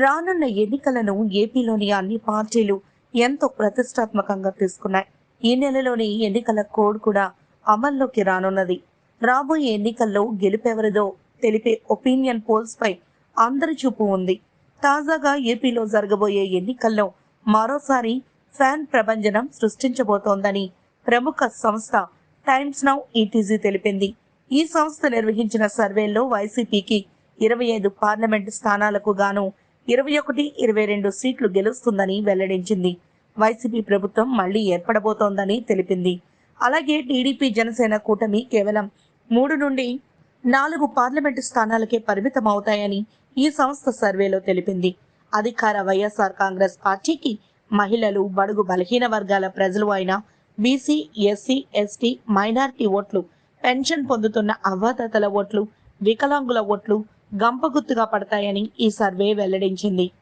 రానున్న ఎన్నికలను ఏపీలోని అన్ని పార్టీలు ఎంతో ప్రతిష్టాత్మకంగా తీసుకున్నాయి. ఈ నెలలోని ఎన్నికల కోడ్ కూడా అమల్లోకి రానున్నది. రాబోయే ఎన్నికల్లో గెలుపెవరిదో తెలిపే ఒపీనియన్ పోల్స్ పై అందరి చూపు ఉంది. తాజాగా ఏపీలో జరగబోయే ఎన్నికల్లో మరోసారి ఫ్యాన్ ప్రభంజనం సృష్టించబోతోందని ప్రముఖ సంస్థ టైమ్స్ నౌ ఈటీజీ తెలిపింది. ఈ సంస్థ నిర్వహించిన సర్వేలో వైసీపీకి ఇరవై ఐదు పార్లమెంటు స్థానాలకు గాను ఇరవై ఒకటి ఇరవై రెండు సీట్లు గెలుస్తుందని వెల్లడించింది. వైసీపీ ప్రభుత్వం మళ్ళీ ఏర్పడబోతోందని తెలిపింది. అలాగే టీడీపీ జనసేన కూటమి కేవలం మూడు నుండి నాలుగు పార్లమెంటు స్థానాలకే పరిమితం అవుతాయని ఈ సంస్థ సర్వేలో తెలిపింది. అధికార వైఎస్ఆర్ కాంగ్రెస్ పార్టీకి మహిళలు బడుగు బలహీన వర్గాల ప్రజలు అయిన బీసీ ఎస్సీ ఎస్టీ మైనారిటీ ఓట్లు పెన్షన్ పొందుతున్న అవ్వాతాతల ఓట్లు వికలాంగుల ఓట్లు గంపగుత్తుగా పడతాయని ఈ సర్వే వెల్లడించింది.